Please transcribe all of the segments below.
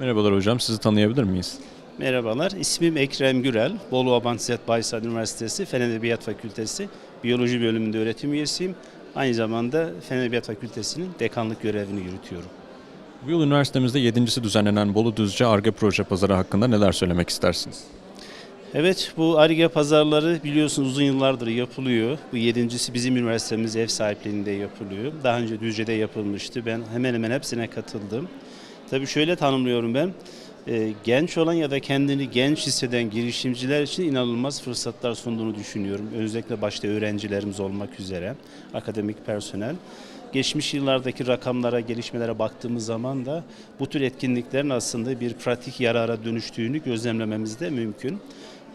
Merhabalar hocam, sizi tanıyabilir miyiz? Merhabalar, ismim Ekrem Gürel. Bolu Abant İzzet Baysal Üniversitesi Fen Edebiyat Fakültesi Biyoloji bölümünde öğretim üyesiyim. Aynı zamanda Fen Edebiyat Fakültesi'nin dekanlık görevini yürütüyorum. Bu yıl üniversitemizde yedincisi düzenlenen Bolu Düzce Arge Proje Pazarı hakkında neler söylemek istersiniz? Evet, bu ARGE pazarları biliyorsunuz uzun yıllardır yapılıyor. Bu yedincisi bizim üniversitemiz ev sahipliğinde yapılıyor. Daha önce Düzce'de yapılmıştı. Ben hemen hemen hepsine katıldım. Tabii şöyle tanımlıyorum ben. e, genç olan ya da kendini genç hisseden girişimciler için inanılmaz fırsatlar sunduğunu düşünüyorum. Özellikle başta öğrencilerimiz olmak üzere, akademik personel. Geçmiş yıllardaki rakamlara, gelişmelere baktığımız zaman da bu tür etkinliklerin aslında bir pratik yarara dönüştüğünü gözlemlememiz de mümkün.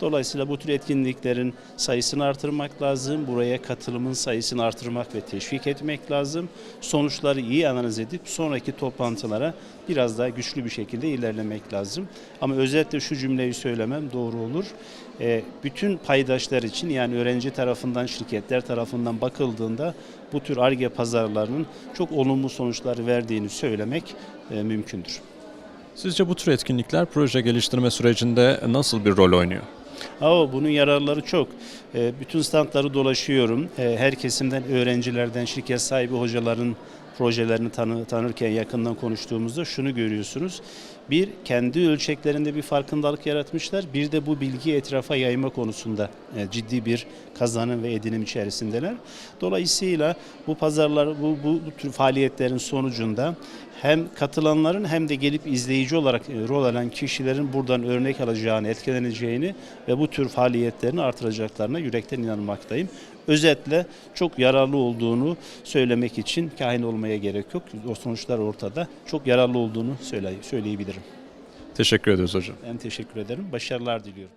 Dolayısıyla bu tür etkinliklerin sayısını artırmak lazım. Buraya katılımın sayısını artırmak ve teşvik etmek lazım. Sonuçları iyi analiz edip sonraki toplantılara biraz daha güçlü bir şekilde ilerlemek lazım. Ama özetle şu cümleyi söylemem doğru olur. Ee, bütün paydaşlar için yani öğrenci tarafından, şirketler tarafından bakıldığında bu tür ARGE pazarlarının çok olumlu sonuçlar verdiğini söylemek e, mümkündür. Sizce bu tür etkinlikler proje geliştirme sürecinde nasıl bir rol oynuyor? Ama bunun yararları çok. Ee, Bütün standları dolaşıyorum. Ee, Her kesimden öğrencilerden, şirket sahibi hocaların projelerini tanı, tanırken yakından konuştuğumuzda şunu görüyorsunuz. Bir, kendi ölçeklerinde bir farkındalık yaratmışlar. Bir de bu bilgiyi etrafa yayma konusunda e, ciddi bir kazanım ve edinim içerisindeler. Dolayısıyla bu pazarlar, bu, bu, tür faaliyetlerin sonucunda hem katılanların hem de gelip izleyici olarak e, rol alan kişilerin buradan örnek alacağını, etkileneceğini ve bu tür faaliyetlerini artıracaklarına yürekten inanmaktayım. Özetle çok yararlı olduğunu söylemek için kahin olmaya gerek yok. O sonuçlar ortada. Çok yararlı olduğunu söyle, söyleyebilirim. Teşekkür ederiz hocam. Ben teşekkür ederim. Başarılar diliyorum.